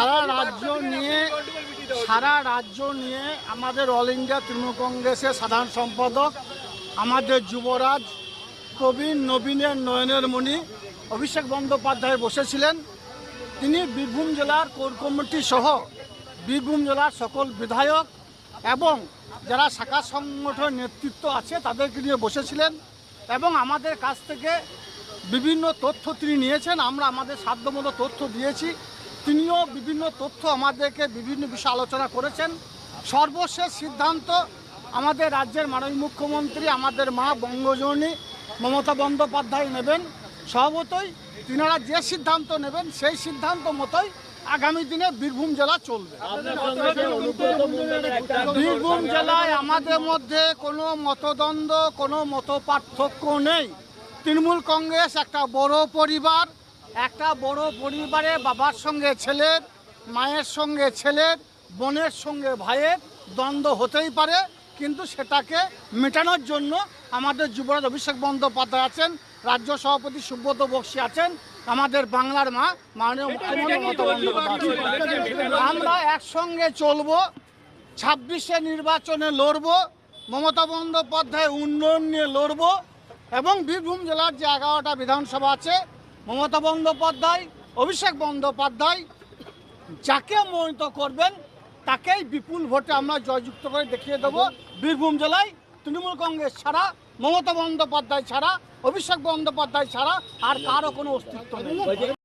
সারা রাজ্য নিয়ে, সারা রাজ্য নিয়ে আমাদের অল ইন্ডিয়া তৃণমূল কংগ্রেসের সাধারণ সম্পাদক, আমাদের যুবরাজ, প্রবীণ, নবীনের, নয়নের মণি, অভিষেক বন্দ্যোপাধ্যায় বসেছিলেন। তিনি বীরভূম জেলার কোর কমিটি সহ বীরভূম জেলার সকল বিধায়ক এবং যারা শাখা সংগঠন নেতৃত্ব আছে, তাদেরকে নিয়ে বসেছিলেন এবং আমাদের কাছ থেকে বিভিন্ন তথ্য তিনি নিয়েছেন। আমরা আমাদের সাধ্যমতো তথ্য দিয়েছি। তিনিও বিভিন্ন তথ্য আমাদেরকে বিভিন্ন বিষয়ে আলোচনা করেছেন। সর্বশেষ সিদ্ধান্ত আমাদের রাজ্যের মাননীয় মুখ্যমন্ত্রী আমাদের মা বঙ্গজননী মমতা বন্দ্যোপাধ্যায় নেবেন। স্বভাবতই তিনারা যে সিদ্ধান্ত নেবেন সেই সিদ্ধান্ত মতোই আগামী দিনে বীরভূম জেলা চলবে। বীরভূম জেলায় আমাদের মধ্যে কোনো মতদ্বন্দ্ব কোনো মত পার্থক্য নেই। তৃণমূল কংগ্রেস একটা বড় পরিবার। একটা বড় পরিবারে বাবার সঙ্গে ছেলের মায়ের সঙ্গে ছেলের বোনের সঙ্গে ভাইয়ের দ্বন্দ্ব হতেই পারে কিন্তু সেটাকে মেটানোর জন্য আমাদের যুবরাজ অভিষেক বন্দ্যোপাধ্যায় আছেন রাজ্য সভাপতি সুব্রত বক্সী আছেন আমাদের বাংলার মা মাননীয়। আমরা একসঙ্গে চলবো ছাব্বিশে নির্বাচনে লড়ব মমতা বন্দ্যোপাধ্যায় উন্নয়ন নিয়ে লড়ব এবং বীরভূম জেলার যে এগারোটা বিধানসভা আছে মমতা বন্দ্যোপাধ্যায়, অভিষেক বন্দ্যোপাধ্যায়, যাকে মনোনীত করবেন, তাকেই বিপুল ভোটে আমরা জয়যুক্ত করে দেখিয়ে দেব। বীরভূম জেলায় তৃণমূল কংগ্রেস ছাড়া, মমতা বন্দ্যোপাধ্যায় ছাড়া, অভিষেক বন্দ্যোপাধ্যায় ছাড়া আর কারও কোনো অস্তিত্ব নেই।